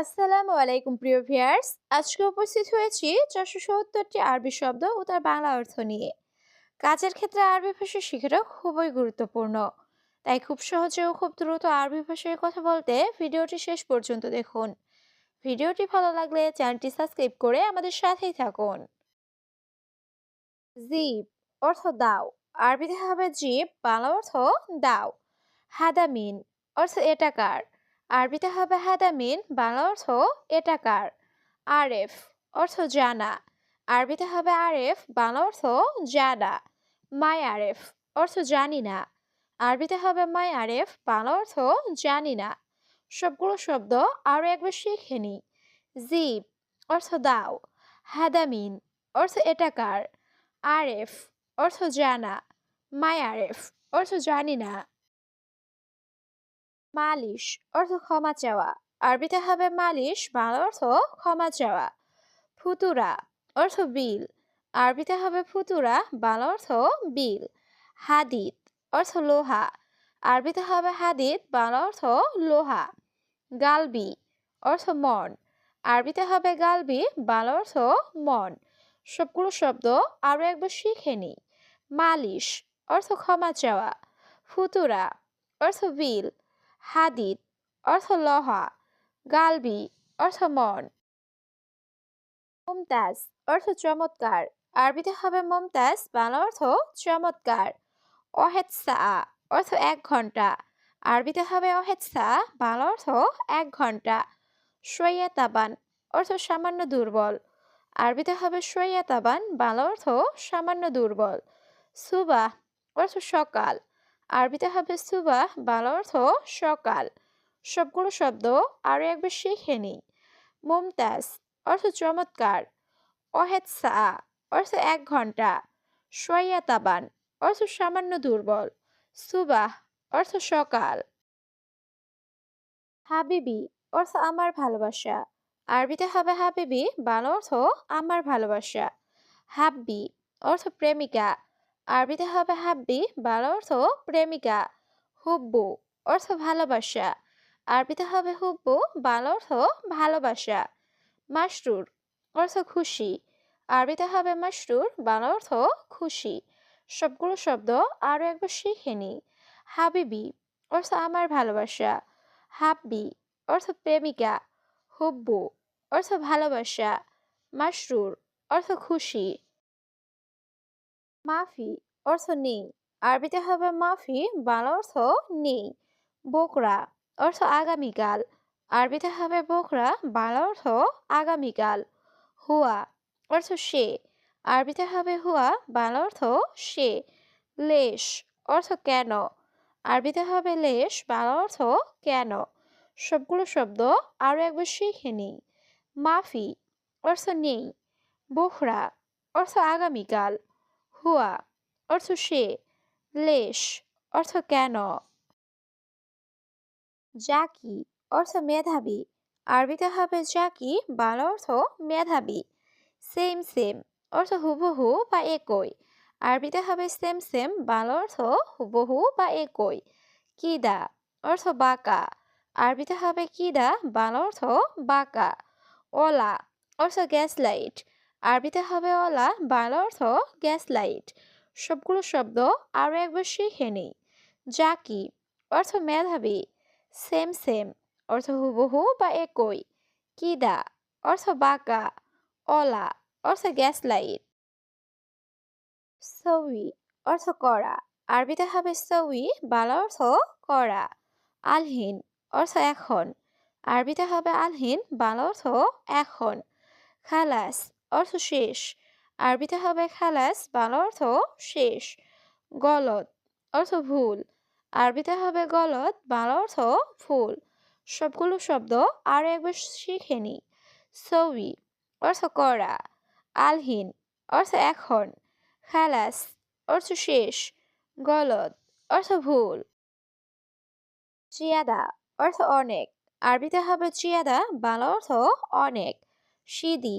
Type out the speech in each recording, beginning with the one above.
আসসালামু আলাইকুম, প্রিয় ভিউয়ার্স। আজকে উপস্থিত হয়েছি চারশো সত্তরটি আরবি শব্দ ও তার বাংলা অর্থ নিয়ে। কাজের ক্ষেত্রে আরবি ভাষা শেখাটা খুবই গুরুত্বপূর্ণ। তাই খুব সহজে ও খুব দ্রুত আরবি ভাষায় কথা বলতে ভিডিওটি শেষ পর্যন্ত দেখুন। ভিডিওটি ভালো লাগলে চ্যানেলটি সাবস্ক্রাইব করে আমাদের সাথেই থাকুন। জিপ অর্থ দাও। আরবিতে হবে জিপ বাংলা অর্থ দাও। হাদামিন অর্থ এটাকার আরবিতে হবে হাদামিন বাংলা অর্থ এটাকার আরেফ অর্থ জানা। আরবিতে হবে আরেফ, বাংলা অর্থ জানা। মাই আরেফ অর্থ জানি না। আরবিতে হবে মাই আরেফ, বাংলা অর্থ জানি না। সবগুলো শব্দ আরও একবার শিখে নি। জিব অর্থ দাও। হাদামিন অর্থ এটাকার আরেফ অর্থ জানা। মাই আরেফ অর্থ জানি না। মালিশ অর্থ ক্ষমা চাওয়া। আরবিতে হবে মালিশ, বাংলা অর্থ ক্ষমা চাওয়া। ফুতুরা অর্থ বিল। আরবিতে হবে ফুতুরা, বাংলা অর্থ বিল। হাদিদ অর্থ লোহা। আরবিতে হবে হাদিদ, বাংলা অর্থ লোহা। গালবি অর্থ মন। আরবিতে হবে গালবি, বাংলা অর্থ মন। সবগুলো শব্দ আরও একবার শিখে নি। মালিশ অর্থ ক্ষমা চাওয়া। ফুতুরা অর্থ বিল। হাদিদ, অর্থ লহা, গালবি, অর্থ মন। মুমতাজ, অর্থ চমৎকার। আরবিতে হবে মুমতাজ, বাংলা অর্থ চমৎকার। অহেদ সা অর্থ এক ঘণ্টা। আরবিতে হবে অহেদ সা বাংলা অর্থ এক ঘণ্টা। সৈয়া তাবান, অর্থ সামান্য দুর্বল। আরবিতে হবে সৈয়া তাবান, বাংলা অর্থ সামান্য দুর্বল। সুবাহ, অর্থ সকাল। আরবিতে হবে সুবাহ, বাংলা অর্থ সকাল। সবগুলো শব্দ আরও একবার শিখে নি মুমতাজ, অর্থ চমৎকার। অহেদ সা অর্থ এক ঘণ্টা। সোয়া তাবান, অর্থ সামান্য দুর্বল। সুবাহ, অর্থ সকাল। হাবিবি, অর্থ আমার ভালোবাসা। আরবিতে হবে হাবিবি, বাংলা অর্থ আমার ভালোবাসা। হাব্বি, অর্থ প্রেমিকা। আরবিতে হবে হাব্বি, বাংলা অর্থ প্রেমিকা, হুব্বু অর্থ ভালোবাসা। আরবিতে হবে হুব্বু, বাংলা অর্থ ভালোবাসা। মাসরুর অর্থ খুশি। আরবিতে হবে মাসরুর বাংলা অর্থ খুশি। সবগুলো শব্দ আরও একবার শিখে নি। হাবিবি অর্থ আমার ভালোবাসা। হাব্বি অর্থ প্রেমিকা। হুব্বু অর্থ ভালোবাসা। মাসরুর অর্থ খুশি। মাফি অর্থ নেই। আরবিতে হবে মাফি, বাংলা অর্থ নেই। বোকরা অর্থ আগামীকাল আরবিতে হবে বোকরা, বাংলা অর্থ আগামীকাল হুয়া অর্থ সে। আরবিতে হবে হুয়া, বাংলা অর্থ সে। লেশ অর্থ কেন? আরবিতে হবে লেশ, বাংলা অর্থ কেন? সবগুলো শব্দ আরও একবার শিখে নিই। মাফি অর্থ নেই। বোখরা অর্থ আগামীকাল হুয়া অর্থ সে, লেশ, অর্থ কেন? জাকি, অর্থ মেধাবী, আরবিতে হবে জাকি, বাংলা অর্থ মেধাবী, সেম সেম, অর্থ হুবহু বা একই, আরবিতে হবে সেম সেম, বাংলা অর্থ হুবহু বা একই, কিদা, অর্থ বাঁকা, আরবিতে হবে কিদা, বাংলা অর্থ বাঁকা, ওলা, অর্থ গ্যাস লাইট আরবিতে হবে ওলা বাংলা অর্থ গ্যাস লাইট সবগুলো শব্দ আরও একবার শিখে নিই। জাকি, অর্থ মেধাবী। সেম সেম অর্থ হুবহু বা একই। কিদা, অর্থ বাঁকা। অলা, অর্থ গ্যাস লাইট সউই অর্থ করা আরবিতে হবে সউই বাংলা অর্থ করা আলহিন, অর্থ এখন। আরবিতে হবে আলহীন, বাংলা অর্থ এখন। খালাস অর্থ শেষ। আরবিতে হবে খালাস, বাংলা অর্থ শেষ। গলত অর্থ ভুল। আরবিতে হবে গলত বাংলা অর্থ ফুল সবগুলো শব্দ আরও একবার শিখে নি। সৌই, অর্থ করা আলহিন, অর্থ এখন। খালাস, অর্থ শেষ। গলত অর্থ ভুল। চিয়াদা, অর্থ অনেক। আরবিতে হবে চিয়াদা, বাংলা অর্থ অনেক। সিদি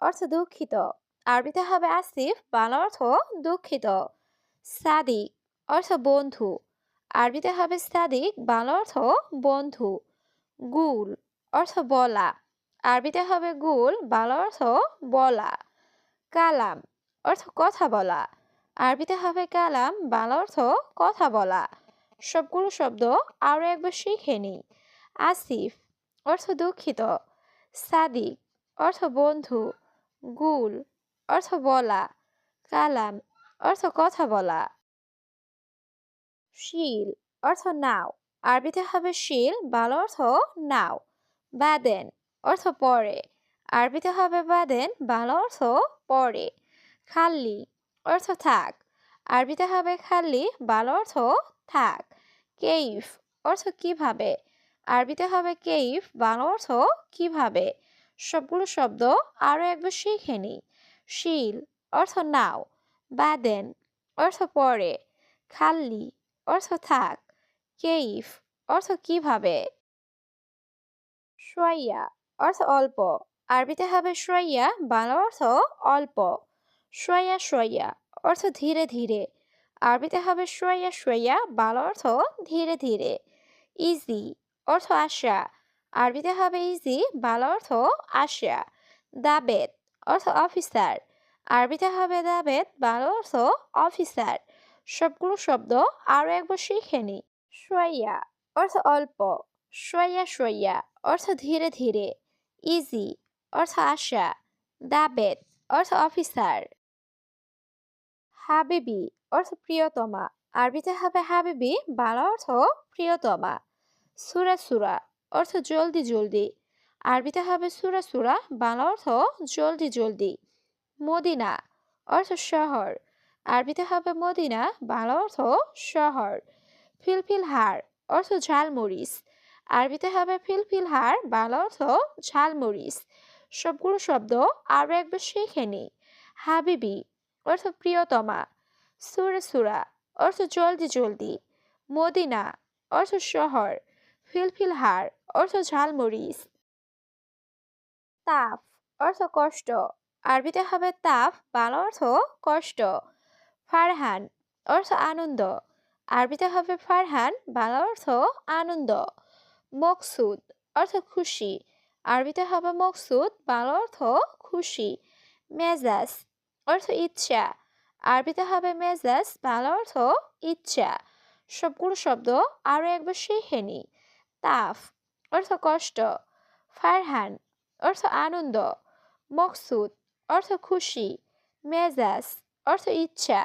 অর্থ দুঃখিত। আরবিতে হবে আসিফ, বাংলা অর্থ দুঃখিত। সাদিক, অর্থ বন্ধু। আরবিতে হবে সাদিক, বাংলা অর্থ বন্ধু। গুল, অর্থ বলা। আরবিতে হবে গুল, বাংলা অর্থ বলা। কালাম, অর্থ কথা বলা। আরবিতে হবে কালাম, বাংলা অর্থ কথা বলা। সবগুলো শব্দ আরও একবার শিখে নিই। আসিফ, অর্থ দুঃখিত। সাদিক, অর্থ বন্ধু। গুল, অর্থ বলা, কালাম, অর্থ কথা বলা। শিল, অর্থ নাও, আরবিতে হবে শিল, বাংলা অর্থ নাও, বাদেন, অর্থ পরে, আরবিতে হবে বাদেন, বাংলা অর্থ পরে খাল্লি অর্থ থাক, আরবিতে হবে খাল্লি বাংলা অর্থ থাক, কেইফ, অর্থ কীভাবে, আরবিতে হবে কেইফ, বাংলা অর্থ কীভাবে সবগুলো শব্দ আরও একবার শিখে নিই। শিল, অর্থ নাও। বাদেন, অর্থ পরে। খাল্লি অর্থ থাক। কেইফ, অর্থ কীভাবে? সোয়াইয়া অর্থ অল্প। আরবিতে হবে সোয়াইয়া বাংলা অর্থ অল্প। সোয়া সোয়া অর্থ ধীরে ধীরে। আরবিতে হবে সোয়া সোয়া বাংলা অর্থ ধীরে ধীরে। ইজি, অর্থ আশা। আরবিতে হবে ইজি বাংলা অর্থ আশা দাবেদ অর্থ অফিসার আরবিতে হবে দাবেদ বাংলা অর্থ অফিসার সবগুলো শব্দ আরও একবার শিখে নি। সোয়া অর্থ অল্প। সোয়া সোয়া অর্থ ধীরে ধীরে। ইজি অর্থ আশা দাবেদ অর্থ অফিসার হাবিবি অর্থ প্রিয়তমা। আরবিতে হবে হাবিবি বাংলা অর্থ প্রিয়তমা। সুরা সুরা। অর্থ জলদি জলদি। আরবিতে হবে সুরা সুরা, বাংলা অর্থ জলদি জলদি। মদিনা, অর্থ শহর। আরবিতে হবে মদিনা, বাংলা অর্থ শহর। ফিলফিল হার, অর্থ ঝালমরিচ। আরবিতে হবে ফিলফিল হার, বাংলা অর্থ ঝালমরিচ। সবগুলো শব্দ আরও একবার শিখে নিই। হাবিবি, অর্থ প্রিয়তমা। সুরে, সুরা, অর্থ জলদি জলদি। মদিনা, অর্থ শহর। ফিলফিল হার, অর্থ ঝালমরিচ তাফ, অর্থ কষ্ট। আরবিতে হবে তাফ, বাংলা অর্থ কষ্ট। ফারহান, অর্থ আনন্দ। আরবিতে হবে ফারহান, বাংলা অর্থ আনন্দ। মকসুদ, অর্থ খুশি। আরবিতে হবে মকসুদ, বাংলা অর্থ খুশি। মেজাজ, অর্থ ইচ্ছা। আরবিতে হবে মেজাজ, বাংলা অর্থ ইচ্ছা। সবগুলো শব্দ আরও একবার শিখে নি তাফ, অর্থ কষ্ট, ফারহান, অর্থ আনন্দ, মকসুদ, অর্থ খুশি, মেজাজ, অর্থ ইচ্ছা।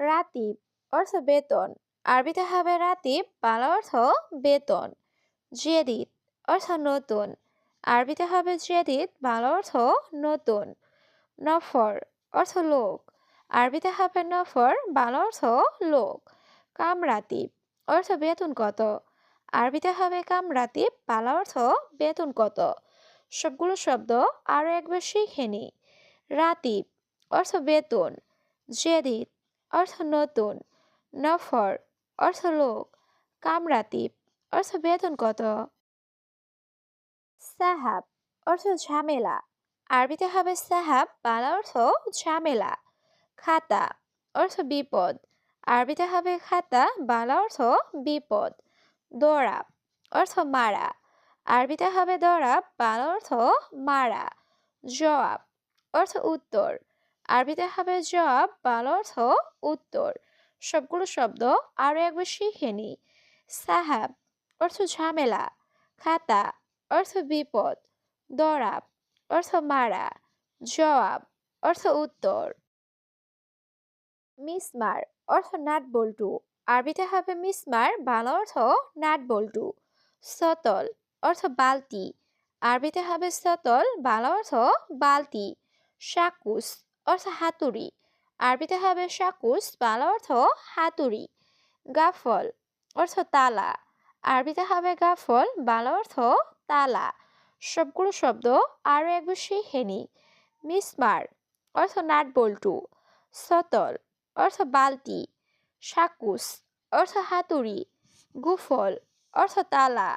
রাতিব, অর্থ বেতন, আরবিতে হবে রাতিব, বাংলা অর্থ বেতন। জেদিদ, অর্থ নতুন, আরবিতে হবে জেদিদ, বাংলা অর্থ নতুন। নফর, অর্থ লোক, আরবিতে হবে নফর, বাংলা অর্থ লোক। কামরাতিব অর্থ বেতন কত? আরবিতে হবে কামরাতিব বাংলা অর্থ বেতন কত? সবগুলো শব্দ আরও একবার শিখে নি। রাতিব অর্থ বেতন। জেদিদ অর্থ নতুন। নফর, অর্থ লোক। কামরাতিব অর্থ বেতন কত? সাহাব, অর্থ ঝামেলা। আরবিতে হবে সাহাব বাংলা অর্থ ঝামেলা। খাতা, অর্থ বিপদ। আরবিতে হবে খাতা, বাংলা অর্থ বিপদ। দরাব অর্থ মারা। আরবিতে হবে দরাব বাংলা অর্থ মারা। জবাব, অর্থ উত্তর। আরবিতে হবে জবাব, বাংলা অর্থ উত্তর। সবগুলো শব্দ আরও একবার শিখে নি সাহাব, অর্থ ঝামেলা। খাতা, অর্থ বিপদ। দরাব অর্থ মারা। জবাব, অর্থ উত্তর। মিসমার অর্থ নাট বল্টু। আরবিতে হবে মিসমার বাংলা অর্থ নাট বল্টু। সতল অর্থ বালতি। আরবিতে হবে সতল, বাংলা অর্থ বালতি। শাকুস অর্থ হাতুড়ি আরবিতে হবে শাকুস বাংলা অর্থ হাতুড়ি গাফল অর্থ তালা। আরবিতে হবে গাফল, বাংলা অর্থ তালা। সবগুলো শব্দ আরও একবার শিখে নিই মিসমার অর্থ নাট বল্টু। সতল অর্থ বালতি সাকুস অর্থ হাতুড়ি গুফল অর্থ তালা।